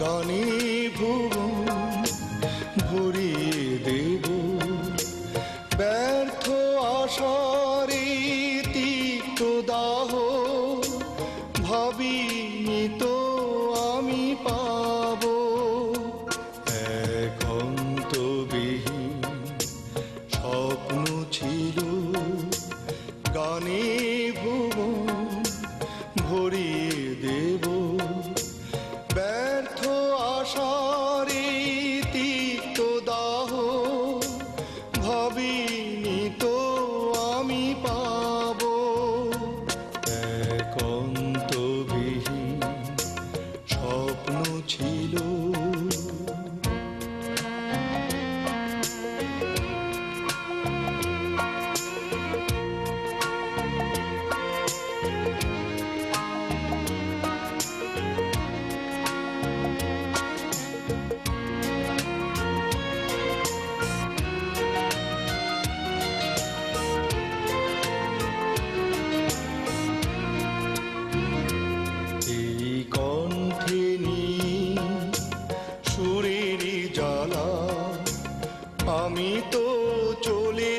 গণী ভুবন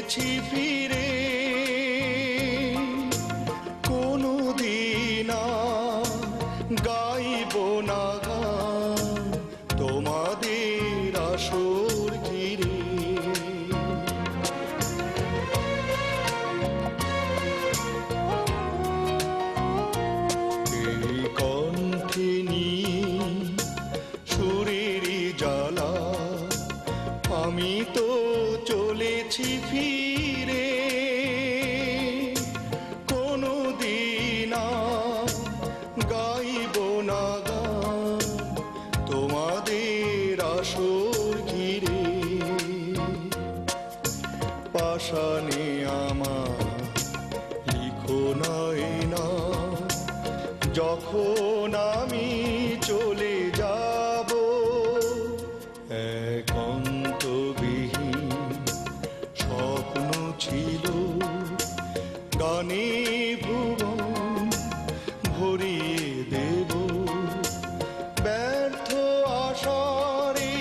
চলেছি ফিরে। কোনো দিন গাইব না গান তোমাদের আসর ঘিরে। কণ্ঠে নিয়ে জ্বালা। আমি তো চলেছি ফিরে। পাশানে আমার লিখো নাই না। যখন আমি চলে যাব একান্তবিহীন স্বপ্ন ছিল। গানে ভুবন ভরিয়ে দেব। ব্যর্থ আশারে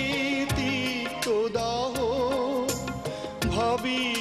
তিক্ত দাহ ভাবিনি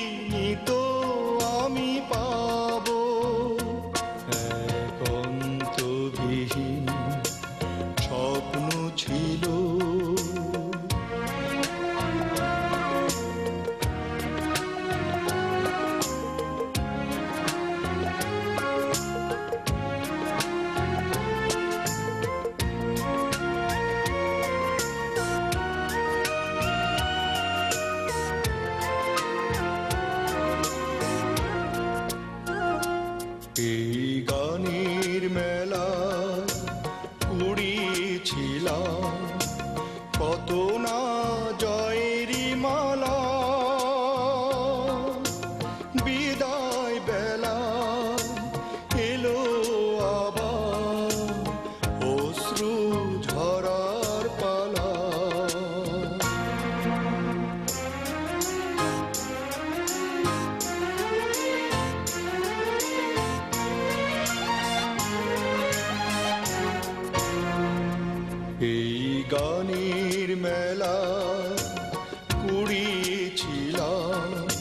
কুড়িয়েছিলাম